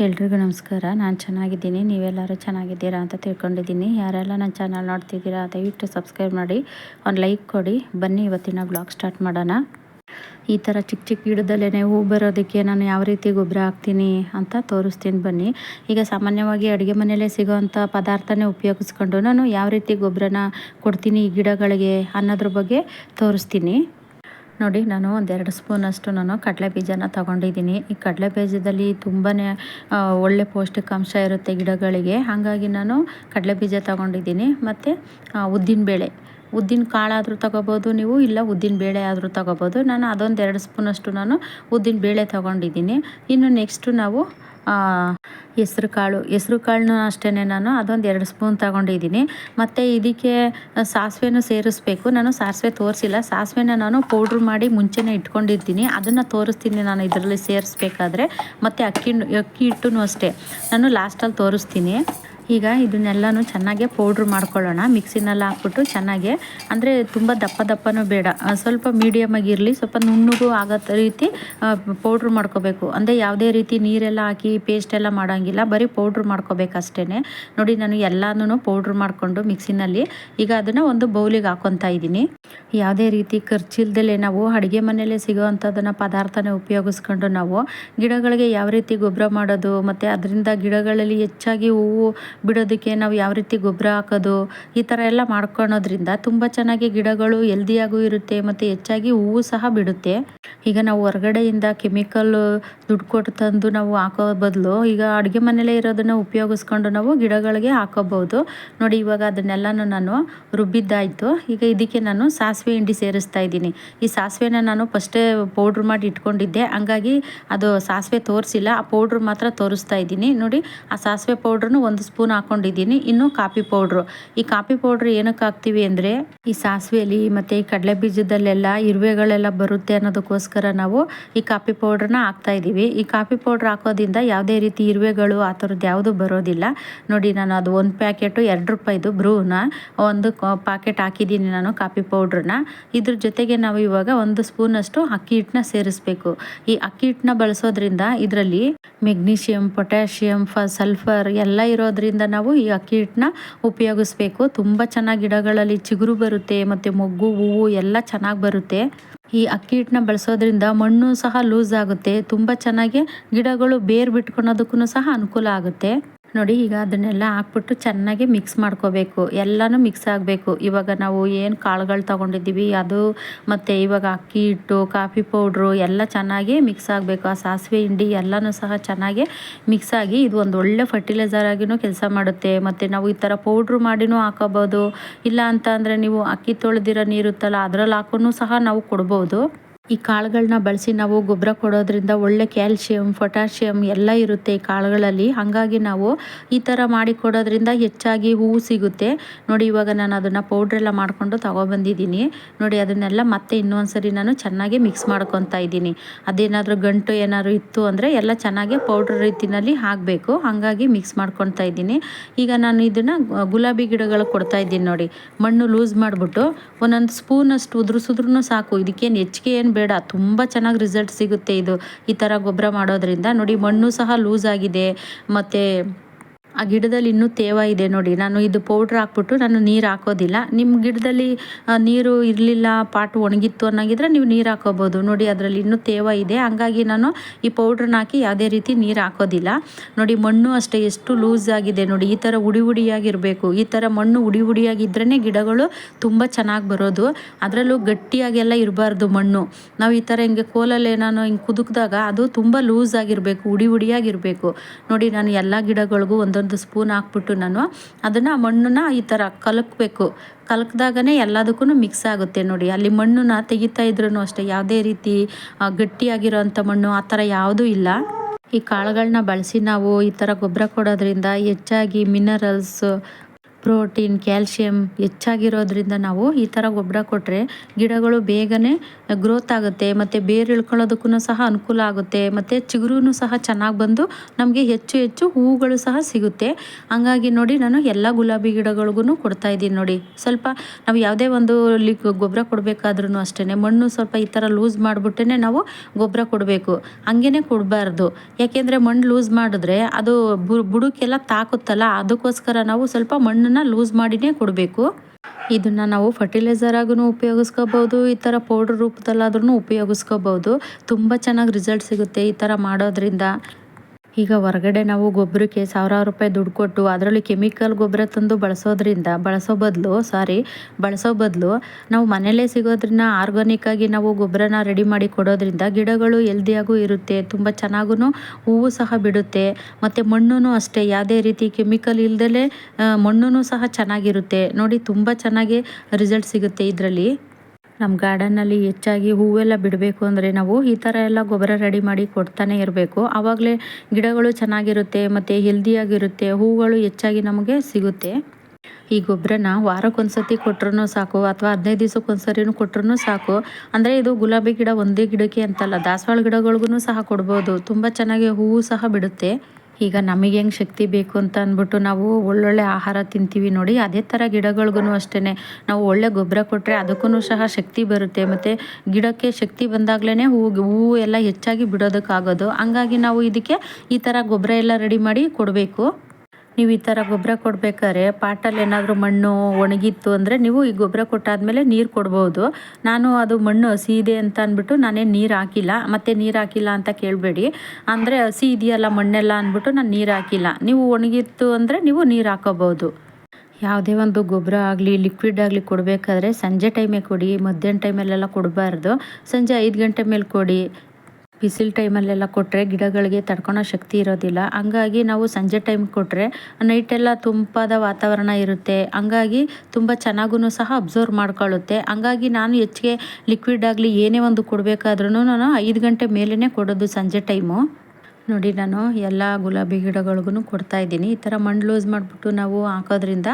ಎಲ್ರಿಗೂ ನಮಸ್ಕಾರ. ನಾನು ಚೆನ್ನಾಗಿದ್ದೀನಿ. ನೀವೆಲ್ಲರೂ ಚೆನ್ನಾಗಿದ್ದೀರಾ ಅಂತ ತಿಳ್ಕೊಂಡಿದ್ದೀನಿ. ಯಾರೆಲ್ಲ ನನ್ನ ಚಾನಲ್ ನೋಡ್ತಿದ್ದೀರಾ, ದಯವಿಟ್ಟು ಸಬ್ಸ್ಕ್ರೈಬ್ ಮಾಡಿ. ಒಂದು ಲೈಕ್ ಕೊಡಿ. ಬನ್ನಿ ಇವತ್ತಿನ ಬ್ಲಾಗ್ ಸ್ಟಾರ್ಟ್ ಮಾಡೋಣ. ಈ ಥರ ಚಿಕ್ಕ ಚಿಕ್ಕ ಗಿಡದಲ್ಲೇ ಹೂ ಬರೋದಕ್ಕೆ ನಾನು ಯಾವ ರೀತಿ ಗೊಬ್ಬರ ಹಾಕ್ತೀನಿ ಅಂತ ತೋರಿಸ್ತೀನಿ ಬನ್ನಿ. ಈಗ ಸಾಮಾನ್ಯವಾಗಿ ಅಡುಗೆ ಮನೆಯಲ್ಲೇ ಸಿಗೋವಂಥ ಪದಾರ್ಥನೇ ಉಪಯೋಗಿಸ್ಕೊಂಡು ನಾನು ಯಾವ ರೀತಿ ಗೊಬ್ಬರನ ಕೊಡ್ತೀನಿ ಈ ಗಿಡಗಳಿಗೆ ಅನ್ನೋದ್ರ ಬಗ್ಗೆ ತೋರಿಸ್ತೀನಿ. ನೋಡಿ, ನಾನು ಒಂದೆರಡು ಸ್ಪೂನಷ್ಟು ನಾನು ಕಡಲೆ ಬೀಜನ ತೊಗೊಂಡಿದ್ದೀನಿ. ಈ ಕಡಲೆ ಬೀಜದಲ್ಲಿ ತುಂಬಾ ಒಳ್ಳೆ ಪೌಷ್ಟಿಕಾಂಶ ಇರುತ್ತೆ ಗಿಡಗಳಿಗೆ. ಹಾಗಾಗಿ ನಾನು ಕಡಲೆ ಬೀಜ ತೊಗೊಂಡಿದ್ದೀನಿ. ಮತ್ತು ಉದ್ದಿನಬೇಳೆ. ಉದ್ದಿನ ಕಾಳಾದರೂ ತೊಗೋಬೋದು ನೀವು, ಇಲ್ಲ ಉದ್ದಿನ ಬೇಳೆ ಆದರೂ ತೊಗೋಬೋದು. ನಾನು ಅದೊಂದು ಎರಡು ಸ್ಪೂನಷ್ಟು ನಾನು ಉದ್ದಿನ ಬೇಳೆ ತೊಗೊಂಡಿದ್ದೀನಿ. ಇನ್ನು ನೆಕ್ಸ್ಟು ನಾವು ಹೆಸ್ರು ಕಾಳು. ಹೆಸ್ರು ಕಾಳನ್ನೂ ಅಷ್ಟೇ ನಾನು ಅದೊಂದು ಎರಡು ಸ್ಪೂನ್ ತಗೊಂಡಿದ್ದೀನಿ. ಮತ್ತು ಇದಕ್ಕೆ ಸಾಸಿವೆನೂ ಸೇರಿಸ್ಬೇಕು. ನಾನು ಸಾಸಿವೆ ತೋರಿಸಿಲ್ಲ. ಸಾಸಿವೆನ ನಾನು ಪೌಡ್ರ್ ಮಾಡಿ ಮುಂಚೆನೇ ಇಟ್ಕೊಂಡಿರ್ತೀನಿ. ಅದನ್ನು ತೋರಿಸ್ತೀನಿ ನಾನು ಇದರಲ್ಲಿ ಸೇರಿಸ್ಬೇಕಾದ್ರೆ. ಮತ್ತು ಅಕ್ಕಿ ಅಕ್ಕಿ ಹಿಟ್ಟು ಅಷ್ಟೇ. ನಾನು ಲಾಸ್ಟಲ್ಲಿ ತೋರಿಸ್ತೀನಿ. ಈಗ ಇದನ್ನೆಲ್ಲನೂ ಚೆನ್ನಾಗೆ ಪೌಡ್ರ್ ಮಾಡ್ಕೊಳ್ಳೋಣ. ಮಿಕ್ಸಿನಲ್ಲಿ ಹಾಕ್ಬಿಟ್ಟು ಚೆನ್ನಾಗೆ, ಅಂದರೆ ತುಂಬ ದಪ್ಪ ದಪ್ಪನೂ ಬೇಡ. ಸ್ವಲ್ಪ ಮೀಡಿಯಮಾಗಿರಲಿ ಸ್ವಲ್ಪ ನುಣ್ಣಗೂ ಆಗೋ ರೀತಿ ಪೌಡ್ರ್ ಮಾಡ್ಕೋಬೇಕು. ಅಂದರೆ ಯಾವುದೇ ರೀತಿ ನೀರೆಲ್ಲ ಹಾಕಿ ಪೇಸ್ಟ್ ಎಲ್ಲ ಮಾಡೋಂಗಿಲ್ಲ, ಬರೀ ಪೌಡ್ರ್ ಮಾಡ್ಕೋಬೇಕು ಅಷ್ಟೇ ನೋಡಿ, ನಾನು ಎಲ್ಲನೂ ಪೌಡ್ರ್ ಮಾಡಿಕೊಂಡು ಮಿಕ್ಸಿನಲ್ಲಿ ಈಗ ಅದನ್ನು ಒಂದು ಬೌಲಿಗೆ ಹಾಕ್ಕೊತಾ ಇದ್ದೀನಿ. ಯಾವುದೇ ರೀತಿ ಖರ್ಚಿಲ್ದಲೇ ನಾವು ಅಡುಗೆ ಮನೆಯಲ್ಲೇ ಸಿಗೋವಂಥದ್ದನ್ನು ಪದಾರ್ಥನ ಉಪಯೋಗಿಸ್ಕೊಂಡು ನಾವು ಗಿಡಗಳಿಗೆ ಯಾವ ರೀತಿ ಗೊಬ್ಬರ ಮಾಡೋದು, ಮತ್ತು ಅದರಿಂದ ಗಿಡಗಳಲ್ಲಿ ಹೆಚ್ಚಾಗಿ ಹೂವು ಬಿಡೋದಕ್ಕೆ ನಾವು ಯಾವ ರೀತಿ ಗೊಬ್ಬರ ಹಾಕೋದು, ಈ ಥರ ಎಲ್ಲ ಮಾಡ್ಕೊಳೋದ್ರಿಂದ ತುಂಬ ಚೆನ್ನಾಗಿ ಗಿಡಗಳು ಎಲ್ದಿಯಾಗೂ ಇರುತ್ತೆ ಮತ್ತು ಹೆಚ್ಚಾಗಿ ಹೂವು ಸಹ ಬಿಡುತ್ತೆ. ಈಗ ನಾವು ಹೊರಗಡೆಯಿಂದ ಕೆಮಿಕಲ್ ದುಡ್ಡು ಕೊಟ್ಟು ತಂದು ನಾವು ಹಾಕೋ ಬದಲು ಈಗ ಅಡುಗೆ ಮನೆಯಲ್ಲೇ ಇರೋದನ್ನು ಉಪಯೋಗಿಸ್ಕೊಂಡು ನಾವು ಗಿಡಗಳಿಗೆ ಹಾಕೋಬಹುದು. ನೋಡಿ ಇವಾಗ ಅದನ್ನೆಲ್ಲನೂ ನಾನು ರುಬ್ಬಿದ್ದಾಯಿತು. ಈಗ ಇದಕ್ಕೆ ನಾನು ಸಾಸಿವೆ ಹಿಂಡಿ ಸೇರಿಸ್ತಾ ಇದ್ದೀನಿ. ಈ ಸಾಸಿವೆನ ನಾನು ಫಸ್ಟೇ ಪೌಡ್ರ್ ಮಾಡಿ ಇಟ್ಕೊಂಡಿದ್ದೆ. ಹಂಗಾಗಿ ಅದು ಸಾಸಿವೆ ತೋರಿಸಿಲ್ಲ. ಆ ಪೌಡ್ರ್ ಮಾತ್ರ ತೋರಿಸ್ತಾ ಇದ್ದೀನಿ. ನೋಡಿ, ಆ ಸಾಸಿವೆ ಪೌಡ್ರನ್ನು ಒಂದು ಸ್ಪೂನ್ ಹಾಕ್ಕೊಂಡಿದ್ದೀನಿ ಇನ್ನು ಕಾಫಿ ಪೌಡ್ರು ಈ ಕಾಫಿ ಪೌಡ್ರ್ ಏನಕ್ಕೆ ಹಾಕ್ತೀವಿ ಅಂದರೆ, ಈ ಸಾಸಿವೆಯಲ್ಲಿ ಮತ್ತು ಈ ಕಡಲೆ ಬೀಜದಲ್ಲೆಲ್ಲ ಇರುವೆಗಳೆಲ್ಲ ಬರುತ್ತೆ ಅನ್ನೋದಕ್ಕೋಸ್ಕರ ನಾವು ಈ ಕಾಫಿ ಪೌಡ್ರನ್ನ ಹಾಕ್ತಾ ಇದ್ದೀವಿ. ಈ ಕಾಫಿ ಪೌಡ್ರ್ ಹಾಕೋದ್ರಿಂದ ಯಾವುದೇ ರೀತಿ ಇರುವೆಗಳು ಆ ಥರದ್ದು ಯಾವುದೂ ಬರೋದಿಲ್ಲ. ನೋಡಿ, ನಾನು ಅದು ಒಂದು ಪ್ಯಾಕೆಟು ಎರಡು ರೂಪಾಯಿದು ಬ್ರೂನ ಒಂದು ಪ್ಯಾಕೆಟ್ ಹಾಕಿದ್ದೀನಿ ನಾನು ಕಾಫಿ ಪೌಡ್ರನ್ನ ಇದ್ರ ಜೊತೆಗೆ ನಾವು ಇವಾಗ ಒಂದು ಸ್ಪೂನಷ್ಟು ಅಕ್ಕಿ ಹಿಟ್ಟನ್ನ ಸೇರಿಸ್ಬೇಕು. ಈ ಅಕ್ಕಿ ಹಿಟ್ಟನ್ನ ಬಳಸೋದ್ರಿಂದ ಇದರಲ್ಲಿ ಮೆಗ್ನೀಷಿಯಂ ಪೊಟ್ಯಾಷಿಯಂ ಫ ಸಲ್ಫರ್ ಎಲ್ಲ ಇರೋದ್ರಿಂದ ನಾವು ಈ ಅಕ್ಕಿ ಹಿಟ್ಟನ್ನ ಉಪಯೋಗಿಸ್ಬೇಕು. ತುಂಬ ಚೆನ್ನಾಗಿ ಗಿಡಗಳಲ್ಲಿ ಚಿಗುರು ಬರುತ್ತೆ, ಮತ್ತು ಮೊಗ್ಗು, ಹೂವು ಎಲ್ಲ ಚೆನ್ನಾಗಿ ಬರುತ್ತೆ. ಈ ಅಕ್ಕಿ ಹಿಟ್ಟನ್ನ ಬಳಸೋದ್ರಿಂದ ಮಣ್ಣು ಸಹ ಲೂಸ್ ಆಗುತ್ತೆ. ತುಂಬ ಚೆನ್ನಾಗಿ ಗಿಡಗಳು ಬೇರ್ ಬಿಟ್ಕೊಳೋದಕ್ಕೂ ಸಹ ಅನುಕೂಲ ಆಗುತ್ತೆ. ನೋಡಿ, ಈಗ ಅದನ್ನೆಲ್ಲ ಹಾಕ್ಬಿಟ್ಟು ಚೆನ್ನಾಗಿ ಮಿಕ್ಸ್ ಮಾಡ್ಕೋಬೇಕು. ಎಲ್ಲನೂ ಮಿಕ್ಸ್ ಆಗಬೇಕು. ಇವಾಗ ನಾವು ಏನು ಕಾಳುಗಳು ತೊಗೊಂಡಿದ್ದೀವಿ, ಅದು ಮತ್ತು ಇವಾಗ ಅಕ್ಕಿ ಹಿಟ್ಟು, ಕಾಫಿ ಪೌಡ್ರು ಎಲ್ಲ ಚೆನ್ನಾಗಿ ಮಿಕ್ಸ್ ಆಗಬೇಕು. ಆ ಸಾಸಿವೆ ಹಿಂಡಿ ಎಲ್ಲನೂ ಸಹ ಚೆನ್ನಾಗಿ ಮಿಕ್ಸ್ ಆಗಿ ಇದು ಒಂದು ಒಳ್ಳೆ ಫರ್ಟಿಲೈಸರ್ ಆಗಿನೂ ಕೆಲಸ ಮಾಡುತ್ತೆ. ಮತ್ತು ನಾವು ಈ ಥರ ಪೌಡ್ರು ಮಾಡಿನೂ ಹಾಕೋಬೋದು. ಇಲ್ಲ ಅಂತ ನೀವು ಅಕ್ಕಿ ತೊಳೆದಿರೋ ನೀರುತ್ತಲ್ಲ, ಅದರಲ್ಲಿ ಹಾಕೊಂಡು ಸಹ ನಾವು ಕೊಡ್ಬೋದು. ಈ ಕಾಳುಗಳನ್ನ ಬಳಸಿ ನಾವು ಗೊಬ್ಬರ ಕೊಡೋದ್ರಿಂದ ಒಳ್ಳೆ ಕ್ಯಾಲ್ಶಿಯಂ, ಪೊಟ್ಯಾಷಿಯಂ ಎಲ್ಲ ಇರುತ್ತೆ ಈ ಕಾಳುಗಳಲ್ಲಿ. ಹಾಗಾಗಿ ನಾವು ಈ ಥರ ಮಾಡಿ ಕೊಡೋದ್ರಿಂದ ಹೆಚ್ಚಾಗಿ ಹೂವು ಸಿಗುತ್ತೆ. ನೋಡಿ, ಇವಾಗ ನಾನು ಅದನ್ನು ಪೌಡ್ರೆಲ್ಲ ಮಾಡಿಕೊಂಡು ತೊಗೊಬಂದಿದ್ದೀನಿ. ನೋಡಿ, ಅದನ್ನೆಲ್ಲ ಮತ್ತೆ ಇನ್ನೊಂದ್ಸರಿ ನಾನು ಚೆನ್ನಾಗಿ ಮಿಕ್ಸ್ ಮಾಡ್ಕೊತಾ ಇದ್ದೀನಿ. ಅದೇನಾದರೂ ಗಂಟು ಏನಾದರೂ ಇತ್ತು ಅಂದರೆ ಎಲ್ಲ ಚೆನ್ನಾಗಿ ಪೌಡ್ರ್ ರೀತಿಯಲ್ಲಿ ಹಾಕಬೇಕು. ಹಾಗಾಗಿ ಮಿಕ್ಸ್ ಮಾಡ್ಕೊತಾ ಇದ್ದೀನಿ. ಈಗ ನಾನು ಇದನ್ನು ಗುಲಾಬಿ ಗಿಡಗಳು ಕೊಡ್ತಾ ಇದ್ದೀನಿ ನೋಡಿ. ಮಣ್ಣು ಲೂಸ್ ಮಾಡಿಬಿಟ್ಟು ಒಂದೊಂದು ಸ್ಪೂನಷ್ಟು ಉದುರಿಸಿದ್ರೂ ಸಾಕು. ಇದಕ್ಕೇನು ಹೆಚ್ಚಿಗೆ ಏನು ಬೇಡ, ತುಂಬ ಚೆನ್ನಾಗಿ ರಿಸಲ್ಟ್ ಸಿಗುತ್ತೆ ಇದು. ಈ ಥರ ಗೊಬ್ಬರ ಮಾಡೋದ್ರಿಂದ. ನೋಡಿ, ಮಣ್ಣು ಸಹ ಲೂಸ್ ಆಗಿದೆ. ಮತ್ತು ಆ ಗಿಡದಲ್ಲಿ ಇನ್ನೂ ತೇವ ಇದೆ ನೋಡಿ. ನಾನು ಇದು ಪೌಡ್ರ್ ಹಾಕ್ಬಿಟ್ಟು ನಾನು ನೀರು ಹಾಕೋದಿಲ್ಲ. ನಿಮ್ಮ ಗಿಡದಲ್ಲಿ ನೀರು ಇರಲಿಲ್ಲ, ಪಾಟು ಒಣಗಿತ್ತು ಅನ್ನೋಗಿದ್ರೆ ನೀವು ನೀರು ಹಾಕೋಬೋದು. ನೋಡಿ, ಅದರಲ್ಲಿ ಇನ್ನೂ ತೇವ ಇದೆ. ಹಂಗಾಗಿ ನಾನು ಈ ಪೌಡ್ರನ್ನ ಹಾಕಿ ಯಾವುದೇ ರೀತಿ ನೀರು ಹಾಕೋದಿಲ್ಲ. ನೋಡಿ, ಮಣ್ಣು ಅಷ್ಟೇ ಎಷ್ಟು ಲೂಸ್ ಆಗಿದೆ ನೋಡಿ. ಈ ಥರ ಉಡಿ ಉಡಿಯಾಗಿರಬೇಕು. ಈ ಥರ ಮಣ್ಣು ಉಡಿ ಉಡಿಯಾಗಿದ್ರೇ ಗಿಡಗಳು ತುಂಬ ಚೆನ್ನಾಗಿ ಬರೋದು. ಅದರಲ್ಲೂ ಗಟ್ಟಿಯಾಗೆಲ್ಲ ಇರಬಾರ್ದು ಮಣ್ಣು. ನಾವು ಈ ಥರ ಹಿಂಗೆ ಕೋಲಲ್ಲಿ ನಾನು ಹಿಂಗೆ ಕುದುಕಿದಾಗ ಅದು ತುಂಬ ಲೂಸ್ ಆಗಿರಬೇಕು, ಉಡಿ ಉಡಿಯಾಗಿರಬೇಕು. ನೋಡಿ, ನಾನು ಎಲ್ಲ ಗಿಡಗಳಿಗೂ ಒಂದು ಒಂದು ಸ್ಪೂನ್ ಹಾಕ್ಬಿಟ್ಟು ನಾನು ಅದನ್ನು ಮಣ್ಣನ್ನು ಈ ಥರ ಕಲಕಬೇಕು. ಕಲಕಿದಾಗನೇ ಎಲ್ಲದಕ್ಕೂ ಮಿಕ್ಸ್ ಆಗುತ್ತೆ ನೋಡಿ. ಅಲ್ಲಿ ಮಣ್ಣನ್ನ ತೆಗಿತಾ ಇದ್ರೂ ಅಷ್ಟೇ, ಯಾವುದೇ ರೀತಿ ಗಟ್ಟಿಯಾಗಿರೋಂಥ ಮಣ್ಣು ಆ ಥರ ಯಾವುದೂ ಇಲ್ಲ. ಈ ಕಾಳುಗಳನ್ನ ಬಳಸಿ ನಾವು ಈ ಥರ ಗೊಬ್ಬರ ಕೊಡೋದ್ರಿಂದ ಹೆಚ್ಚಾಗಿ ಮಿನರಲ್ಸ್ ಪ್ರೋಟೀನ್, ಕ್ಯಾಲ್ಶಿಯಂ ಹೆಚ್ಚಾಗಿರೋದ್ರಿಂದ ನಾವು ಈ ಥರ ಗೊಬ್ಬರ ಕೊಟ್ಟರೆ ಗಿಡಗಳು ಬೇಗನೆ ಗ್ರೋತ್ ಆಗುತ್ತೆ, ಮತ್ತು ಬೇರು ಇಳ್ಕೊಳ್ಳೋದಕ್ಕೂ ಸಹ ಅನುಕೂಲ ಆಗುತ್ತೆ, ಮತ್ತು ಚಿಗುರು ಸಹ ಚೆನ್ನಾಗಿ ಬಂದು ನಮಗೆ ಹೆಚ್ಚು ಹೆಚ್ಚು ಹೂವುಗಳು ಸಹ ಸಿಗುತ್ತೆ. ಹಂಗಾಗಿ ನೋಡಿ ನಾನು ಎಲ್ಲ ಗುಲಾಬಿ ಗಿಡಗಳಿಗೂ ಕೊಡ್ತಾ ಇದ್ದೀನಿ ನೋಡಿ. ಸ್ವಲ್ಪ ನಾವು ಯಾವುದೇ ಒಂದು ಗೊಬ್ಬರ ಕೊಡಬೇಕಾದ್ರೂ ಅಷ್ಟೇ ಮಣ್ಣು ಸ್ವಲ್ಪ ಈ ಥರ ಲೂಸ್ ಮಾಡಿಬಿಟ್ಟೇ ನಾವು ಗೊಬ್ಬರ ಕೊಡಬೇಕು. ಹಂಗೇ ಕೊಡಬಾರ್ದು. ಯಾಕೆಂದರೆ ಮಣ್ಣು ಲೂಸ್ ಮಾಡಿದ್ರೆ ಅದು ಬುಡಕ್ಕೆಲ್ಲ ತಾಕುತ್ತಲ್ಲ, ಅದಕ್ಕೋಸ್ಕರ ನಾವು ಸ್ವಲ್ಪ ಮಣ್ಣನ್ನು ಲೂಸ್ ಮಾಡಿನೇ ಕೊಡಬೇಕು. ಇದನ್ನು ನಾವು ಫರ್ಟಿಲೈಸರ್ ಆಗೂ ಉಪಯೋಗಿಸ್ಕೋಬೋದು, ಈ ಥರ ಪೌಡ್ರ್ ರೂಪದಲ್ಲಾದ್ರೂ ಉಪಯೋಗಿಸ್ಕೋಬೋದು. ತುಂಬ ಚೆನ್ನಾಗಿ ರಿಸಲ್ಟ್ ಸಿಗುತ್ತೆ ಈ ಥರ ಮಾಡೋದ್ರಿಂದ. ಈಗ ಹೊರಗಡೆ ನಾವು ಗೊಬ್ಬರಕ್ಕೆ ಸಾವಿರಾರು ರೂಪಾಯಿ ದುಡ್ಡು ಕೊಟ್ಟು ಅದರಲ್ಲಿ ಕೆಮಿಕಲ್ ಗೊಬ್ಬರ ತಂದು ಬಳಸೋದ್ರಿಂದ ಬಳಸೋ ಬದಲು ಸಾರಿ ಬಳಸೋ ಬದಲು ನಾವು ಮನೆಯಲ್ಲೇ ಸಿಗೋದ್ರಿಂದ ಆರ್ಗಾನಿಕ್ ಆಗಿ ನಾವು ಗೊಬ್ಬರನ ರೆಡಿ ಮಾಡಿ ಕೊಡೋದ್ರಿಂದ ಗಿಡಗಳು ಎಲ್ದಿಯಾಗೂ ಇರುತ್ತೆ, ತುಂಬ ಚೆನ್ನಾಗೂ ಹೂವು ಸಹ ಬಿಡುತ್ತೆ, ಮತ್ತು ಮಣ್ಣು ಅಷ್ಟೇ, ಯಾವುದೇ ರೀತಿ ಕೆಮಿಕಲ್ ಇಲ್ದಲೇ ಮಣ್ಣು ಸಹ ಚೆನ್ನಾಗಿರುತ್ತೆ. ನೋಡಿ ತುಂಬ ಚೆನ್ನಾಗಿ ರಿಸಲ್ಟ್ ಸಿಗುತ್ತೆ ಇದರಲ್ಲಿ. ನಮ್ಮ ಗಾರ್ಡನ್ನಲ್ಲಿ ಹೆಚ್ಚಾಗಿ ಹೂವೆಲ್ಲ ಬಿಡಬೇಕು ಅಂದರೆ ನಾವು ಈ ಥರ ಎಲ್ಲ ಗೊಬ್ಬರ ರೆಡಿ ಮಾಡಿ ಕೊಡ್ತಾನೆ ಇರಬೇಕು. ಆವಾಗಲೇ ಗಿಡಗಳು ಚೆನ್ನಾಗಿರುತ್ತೆ ಮತ್ತು ಹೆಲ್ದಿಯಾಗಿರುತ್ತೆ ಹೂಗಳು ಹೆಚ್ಚಾಗಿ ನಮಗೆ ಸಿಗುತ್ತೆ. ಈ ಗೊಬ್ಬರನ ವಾರಕ್ಕೊಂದ್ಸತಿ ಕೊಟ್ರೂ ಸಾಕು ಅಥವಾ ಹದಿನೈದು ದಿವಸಕ್ಕೊಂದ್ಸರಿನೂ ಕೊಟ್ರೂ ಸಾಕು. ಅಂದರೆ ಇದು ಗುಲಾಬಿ ಗಿಡ ಒಂದೇ ಗಿಡಕ್ಕೆ ಅಂತಲ್ಲ, ದಾಸವಾಳ ಗಿಡಗಳಿಗೂ ಸಹ ಕೊಡ್ಬೋದು. ತುಂಬ ಚೆನ್ನಾಗಿ ಹೂವು ಸಹ ಬಿಡುತ್ತೆ. ಈಗ ನಮಗೆ ಹೆಂಗೆ ಶಕ್ತಿ ಬೇಕು ಅಂತ ಅಂದ್ಬಿಟ್ಟು ನಾವು ಒಳ್ಳೊಳ್ಳೆ ಆಹಾರ ತಿಂತೀವಿ ನೋಡಿ. ಅದೇ ಥರ ಗಿಡಗಳಿಗೂ ಅಷ್ಟೇ ನಾವು ಒಳ್ಳೆ ಗೊಬ್ಬರ ಕೊಟ್ಟರೆ ಅದಕ್ಕೂ ಸಹ ಶಕ್ತಿ ಬರುತ್ತೆ. ಮತ್ತು ಗಿಡಕ್ಕೆ ಶಕ್ತಿ ಬಂದಾಗಲೇ ಹೂ ಹೂವು ಎಲ್ಲ ಹೆಚ್ಚಾಗಿ ಬಿಡೋದಕ್ಕಾಗೋದು. ಹಂಗಾಗಿ ನಾವು ಇದಕ್ಕೆ ಈ ಥರ ಗೊಬ್ಬರ ಎಲ್ಲ ರೆಡಿ ಮಾಡಿ ಕೊಡಬೇಕು. ನೀವು ಈ ಥರ ಗೊಬ್ಬರ ಕೊಡಬೇಕಾದ್ರೆ ಪಾಟಲ್ಲಿ ಏನಾದರೂ ಮಣ್ಣು ಒಣಗಿತ್ತು ಅಂದರೆ ನೀವು ಈ ಗೊಬ್ಬರ ಕೊಟ್ಟಾದಮೇಲೆ ನೀರು ಕೊಡ್ಬೋದು. ನಾನು ಅದು ಮಣ್ಣು ಹಸಿ ಇದೆ ಅಂತ ಅಂದ್ಬಿಟ್ಟು ನಾನೇನು ನೀರು ಹಾಕಿಲ್ಲ. ಮತ್ತು ನೀರು ಹಾಕಿಲ್ಲ ಅಂತ ಕೇಳಬೇಡಿ. ಅಂದರೆ ಹಸಿ ಇದೆಯಲ್ಲ ಮಣ್ಣೆಲ್ಲ ಅಂದ್ಬಿಟ್ಟು ನಾನು ನೀರು ಹಾಕಿಲ್ಲ. ನೀವು ಒಣಗಿತ್ತು ಅಂದರೆ ನೀವು ನೀರು ಹಾಕೋಬೋದು. ಯಾವುದೇ ಒಂದು ಗೊಬ್ಬರ ಆಗಲಿ ಲಿಕ್ವಿಡ್ ಆಗಲಿ ಕೊಡಬೇಕಾದ್ರೆ ಸಂಜೆ ಟೈಮೇ ಕೊಡಿ, ಮಧ್ಯಾಹ್ನ ಟೈಮಲ್ಲೆಲ್ಲ ಕೊಡಬಾರ್ದು. ಸಂಜೆ ಐದು ಗಂಟೆ ಮೇಲೆ ಕೊಡಿ. ಬಿಸಿಲು ಟೈಮಲ್ಲೆಲ್ಲ ಕೊಟ್ಟರೆ ಗಿಡಗಳಿಗೆ ತಡ್ಕೊಳೋ ಶಕ್ತಿ ಇರೋದಿಲ್ಲ. ಹಂಗಾಗಿ ನಾವು ಸಂಜೆ ಟೈಮ್ ಕೊಟ್ಟರೆ ನೈಟೆಲ್ಲ ತುಂಪಾದ ವಾತಾವರಣ ಇರುತ್ತೆ. ಹಂಗಾಗಿ ತುಂಬ ಚೆನ್ನಾಗೂ ಸಹ ಅಬ್ಸರ್ವ್ ಮಾಡ್ಕೊಳ್ಳುತ್ತೆ ಹಂಗಾಗಿ ನಾನು ಹೆಚ್ಚಿಗೆ ಲಿಕ್ವಿಡ್ ಆಗಲಿ ಏನೇ ಒಂದು ಕೊಡಬೇಕಾದ್ರೂ ನಾನು ಐದು ಗಂಟೆ ಮೇಲೇ ಕೊಡೋದು ಸಂಜೆ ಟೈಮು. ನೋಡಿ, ನಾನು ಎಲ್ಲ ಗುಲಾಬಿ ಗಿಡಗಳಿಗೂ ಕೊಡ್ತಾ ಇದ್ದೀನಿ. ಈ ಥರ ಮಣ್ಣು ಲೂಸ್ ಮಾಡಿಬಿಟ್ಟು ನಾವು ಹಾಕೋದ್ರಿಂದ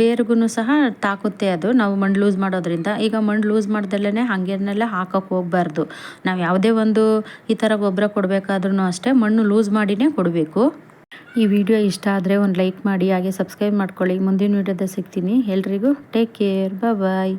ಬೇರ್ಗೂ ಸಹ ತಾಕುತ್ತೆ ಅದು. ನಾವು ಮಣ್ಣು ಲೂಸ್ ಮಾಡೋದ್ರಿಂದ. ಈಗ ಮಣ್ಣು ಲೂಸ್ ಮಾಡ್ದಲ್ಲೇ ಹಾಗೇನೆಲ್ಲ ಹಾಕೋಕ್ಕೆ ಹೋಗಬಾರ್ದು. ನಾವು ಯಾವುದೇ ಒಂದು ಈ ಥರ ಗೊಬ್ಬರ ಕೊಡಬೇಕಾದ್ರೂ ಅಷ್ಟೇ ಮಣ್ಣು ಲೂಸ್ ಮಾಡಿನೇ ಕೊಡಬೇಕು. ಈ ವಿಡಿಯೋ ಇಷ್ಟ ಆದರೆ ಒಂದು ಲೈಕ್ ಮಾಡಿ, ಹಾಗೆ ಸಬ್ಸ್ಕ್ರೈಬ್ ಮಾಡ್ಕೊಳ್ಳಿ. ಮುಂದಿನ ವೀಡಿಯೋದ ಸಿಗ್ತೀನಿ. ಎಲ್ರಿಗೂ ಟೇಕ್ ಕೇರ್. ಬಾಯ್